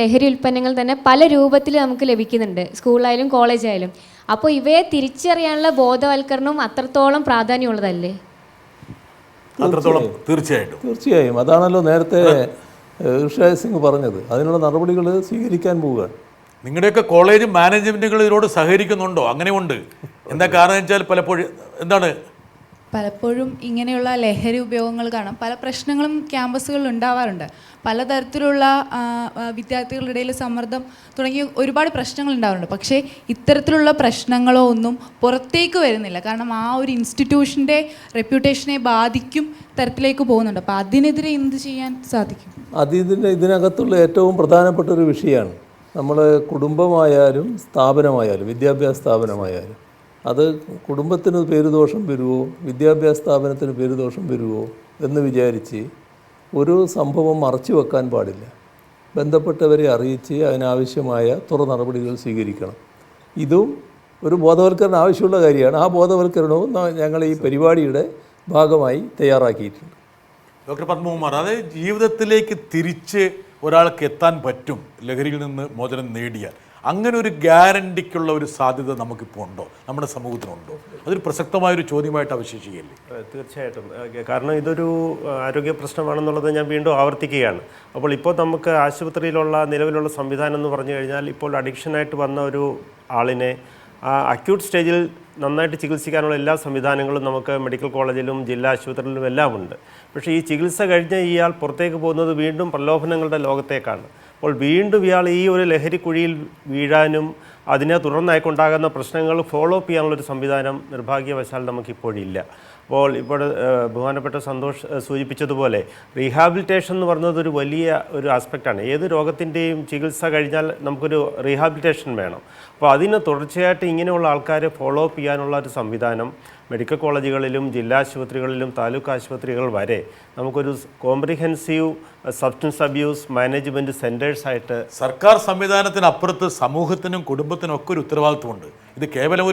ലഹരി ഉൽപ്പന്നങ്ങൾ തന്നെ പല രൂപത്തിൽ നമുക്ക് ലഭിക്കുന്നുണ്ട്. സ്കൂളായാലും കോളേജായാലും അപ്പോൾ ഇവയെ തിരിച്ചറിയാനുള്ള ബോധവൽക്കരണവും അത്രത്തോളം പ്രാധാന്യമുള്ളതല്ലേ? അത്രത്തോളം തീർച്ചയായിട്ടും. തീർച്ചയായും. അതാണല്ലോ നേരത്തെ ഋഷിരാജ് സിംഗ് പറഞ്ഞത്. അതിനുള്ള നടപടികൾ സ്വീകരിക്കാൻ പോവുകയാണ് നിങ്ങളുടെയൊക്കെ കോളേജ് മാനേജ്മെന്റുകൾ ഇതിനോട് സഹകരിക്കുന്നുണ്ടോ? അങ്ങനെയുണ്ട്. എന്താ കാരണം വെച്ചാൽ പലപ്പോഴും എന്താണ് പലപ്പോഴും ഇങ്ങനെയുള്ള ലഹരി ഉപയോഗങ്ങൾ കാണാം. പല പ്രശ്നങ്ങളും ക്യാമ്പസുകളിൽ ഉണ്ടാവാറുണ്ട്. പലതരത്തിലുള്ള വിദ്യാർത്ഥികളുടെ ഇടയിൽ സമ്മർദ്ദം തുടങ്ങിയ ഒരുപാട് പ്രശ്നങ്ങൾ ഉണ്ടാവാറുണ്ട്. പക്ഷേ ഇത്തരത്തിലുള്ള പ്രശ്നങ്ങളോ ഒന്നും പുറത്തേക്ക് വരുന്നില്ല. കാരണം ആ ഒരു ഇൻസ്റ്റിറ്റ്യൂഷന്റെ റെപ്യൂട്ടേഷനെ ബാധിക്കും തരത്തിലേക്ക് പോകുന്നുണ്ട്. അപ്പോൾ അതിനെതിരെ എന്ത് ചെയ്യാൻ സാധിക്കും? അത് ഇതിനകത്തുള്ള ഏറ്റവും പ്രധാനപ്പെട്ട ഒരു വിഷയമാണ്. നമ്മൾ കുടുംബമായാലും സ്ഥാപനമായാലും വിദ്യാഭ്യാസ സ്ഥാപനമായാലും അത് കുടുംബത്തിന് പേരുദോഷം വരുമോ വിദ്യാഭ്യാസ സ്ഥാപനത്തിന് പേരുദോഷം വരുമോ എന്ന് വിചാരിച്ച് ഒരു സംഭവം മറച്ചു വെക്കാൻ പാടില്ല. ബന്ധപ്പെട്ടവരെ അറിയിച്ച് അതിനാവശ്യമായ തുറ നടപടികൾ സ്വീകരിക്കണം. ഇതും ഒരു ബോധവൽക്കരണം ആവശ്യമുള്ള കാര്യമാണ്. ആ ബോധവൽക്കരണവും ഞങ്ങൾ ഈ പരിപാടിയുടെ ഭാഗമായി തയ്യാറാക്കിയിട്ടുണ്ട്. ഡോക്ടർ പത്മകുമാർ അതായത് ജീവിതത്തിലേക്ക് തിരിച്ച് ഒരാൾക്ക് എത്താൻ പറ്റും ലഹരിയിൽ നിന്ന് മോചനം നേടിയാൽ. അങ്ങനെ ഒരു ഗ്യാരണ്ടിക്കുള്ള ഒരു സാധ്യത നമുക്കിപ്പോൾ ഉണ്ടോ? നമ്മുടെ സമൂഹത്തിനുണ്ടോ? അതൊരു പ്രസക്തമായൊരു ചോദ്യമായിട്ട് അവശേഷിക്കുകയല്ലേ? തീർച്ചയായിട്ടും. കാരണം ഇതൊരു ആരോഗ്യ പ്രശ്നമാണെന്നുള്ളത് ഞാൻ വീണ്ടും ആവർത്തിക്കുകയാണ്. അപ്പോൾ ഇപ്പോൾ നമുക്ക് ആശുപത്രിയിലുള്ള നിലവിലുള്ള സംവിധാനം എന്ന് പറഞ്ഞു കഴിഞ്ഞാൽ ഇപ്പോൾ അഡിക്ഷനായിട്ട് വന്ന ഒരു ആളിനെ അക്യൂട്ട് സ്റ്റേജിൽ നന്നായിട്ട് ചികിത്സിക്കാനുള്ള എല്ലാ സംവിധാനങ്ങളും നമുക്ക് മെഡിക്കൽ കോളേജിലും ജില്ലാ ആശുപത്രിയിലും എല്ലാം ഉണ്ട് പക്ഷേ ഈ ചികിത്സ കഴിഞ്ഞ് ഇയാൾ പുറത്തേക്ക് പോകുന്നത് വീണ്ടും പ്രലോഭനങ്ങളുടെ ലോകത്തേക്കാണ്. അപ്പോൾ വീണ്ടും ഇയാൾ ഈ ഒരു ലഹരി കുഴിയിൽ വീഴാനും അതിനെ തുടർന്നായിക്കൊണ്ടാകുന്ന പ്രശ്നങ്ങൾ ഫോളോ അപ്പ് ചെയ്യാനുള്ളൊരു സംവിധാനം നിർഭാഗ്യവശാൽ നമുക്കിപ്പോഴില്ല. അപ്പോൾ ഇപ്പോൾ ബഹുമാനപ്പെട്ട സന്തോഷ് സൂചിപ്പിച്ചതുപോലെ റീഹാബിലിറ്റേഷൻ എന്ന് പറയുന്നത് ഒരു വലിയ ഒരു ആസ്പെക്റ്റാണ്. ഏത് രോഗത്തിന്റെയും ചികിത്സ കഴിഞ്ഞാൽ നമുക്കൊരു റീഹാബിലിറ്റേഷൻ വേണം. അപ്പോൾ അതിന് തുടർച്ചയായിട്ട് ഇങ്ങനെയുള്ള ആൾക്കാരെ ഫോളോ അപ്പ് ചെയ്യാനുള്ള ഒരു സംവിധാനം മെഡിക്കൽ കോളേജുകളിലും ജില്ലാ ആശുപത്രികളിലും താലൂക്ക് ആശുപത്രികൾ വരെ നമുക്കൊരു കോംപ്രിഹെൻസീവ് സബ്സ്റ്റൻസ് അബ്യൂസ് മാനേജ്മെന്റ് സെന്റേഴ്സായിട്ട് സർക്കാർ സംവിധാനത്തിനപ്പുറത്ത് സമൂഹത്തിനും കുടുംബത്തിനും ഒക്കെ ഒരു ഉത്തരവാദിത്വമുണ്ട്. ഇത് കേവലം